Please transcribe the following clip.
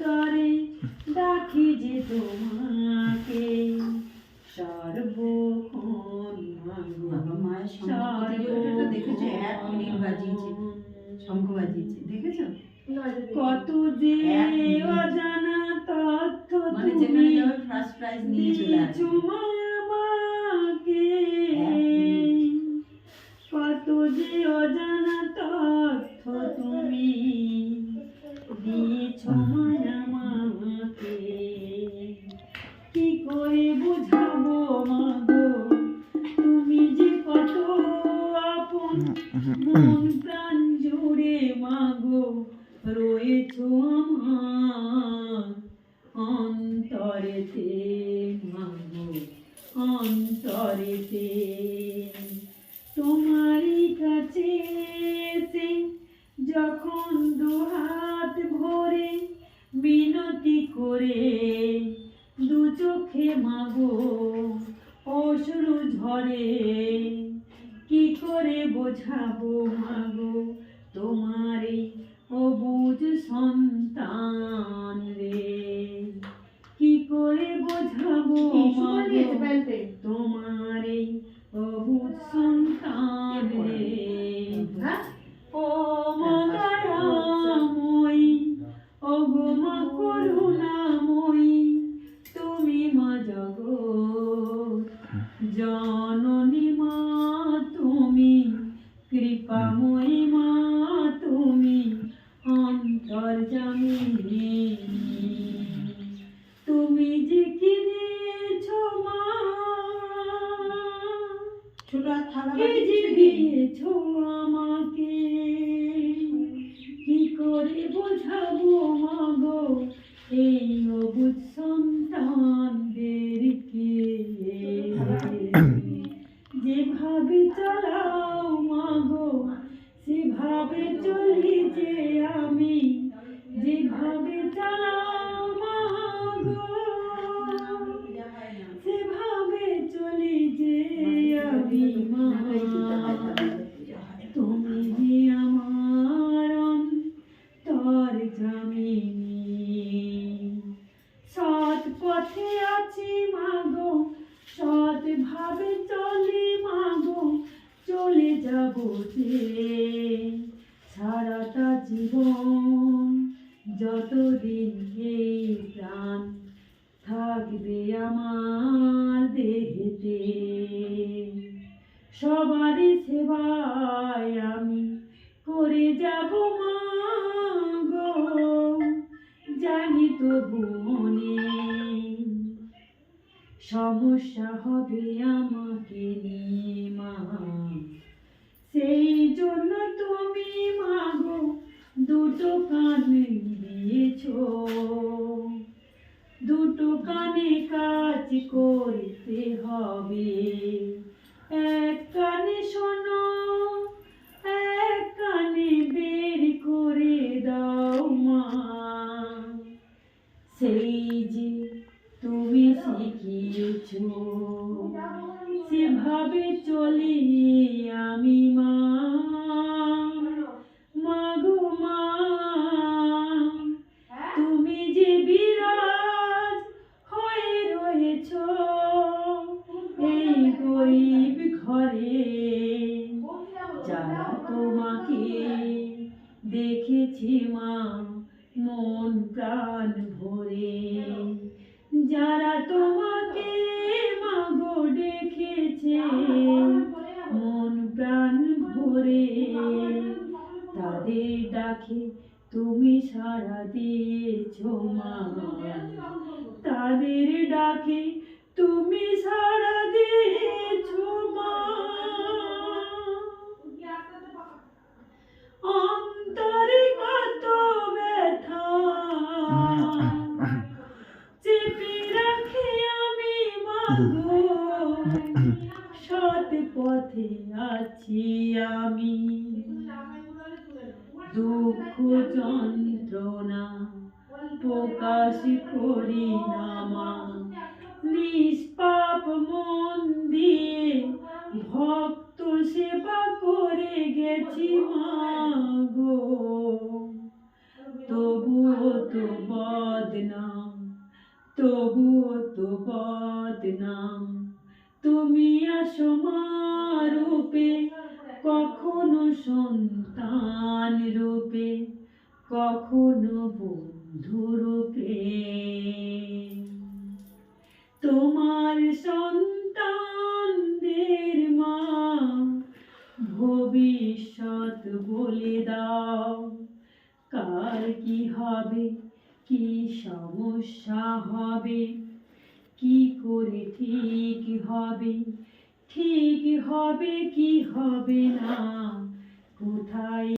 অন্তরে ডাকি যে তোমাকে। সর্বক্ষণ মায়ের শঙ্খ দেখেছ এক মিনিট বাজিয়েছে। শঙ্খ বাজিয়েছে দেখেছ? কত যে অজানা তথ্য মানে তুমি ফার্স্ট প্রাইজ নিয়ে চলে মাগো রয়েছো আমার। অন্তরেতে মাগো, অন্তরেতে। তোমারই কাছে যখন দুহাত ভরে মিনতি করে দু চোখে মাগো, অশ্রু ঝরে, কি করে বোঝাবো মাগো? তোমারে অবুঝ সন্তান রে। কি করে বোঝাবো তোমারে অবুঝ সন্তান রে। ও মঙ্গলাময়ী ও গো মা করুণাময়ী তুমি মা জগৎ জননী দিয়েছ আমাকে। কি করে বোঝাবো মাগো এই অবুধ সন্তানদেরকে? যেভাবে চালাও মাগো, সেভাবে চলি যে আমি। যেভাবে চালাও সৎ পথে আছি মাগো সৎ চলি মাগো, চলে যাব যে। সারাটা জীবন যতদিন এই প্রাণ থাকবে আমার দেহেতে, সবারই সেবায় আমি করে যাব মাগো জানি তো মনে সমস্যা হবে আমাকে নিয়ে মা। সেই জন্য তুমি মাগো, দুটো কান দিয়েছ। দুটো কানে কাজ করতে হবে। এক কানে শোনো শিখিয়েছ। সেভাবে চলি আমি মা। মাগো মা, তুমি যে বিরাজ হয়ে রয়েছ এই গরিব ঘরে, যারা তোমাকে দেখেছি মা, মন প্রাণ ভরে। যারা তোমাকে মাগো ডেকেছে, মন প্রাণ ভরে তাদের ডাকে তুমি সাড়া দিয়েছ মা তাদের ডাকে পথে আছি আমি। দুঃখ যন্ত্রণা প্রকাশ করি নামা নিষ্পাপ মন দিয়ে ভক্ত সেবা করে গেছি মা গো। তবুও তো বদনাম তবুও তো বদ বল সন্তান রূপে, কখনো বন্ধু রূপে। তোমার সন্তানদের মা, ভবিষ্যৎ বলে দাও। কার কি হবে, কি সমস্যা হবে, কি করে ঠিক হবে ঠিক হবে কি হবে না? কোথায়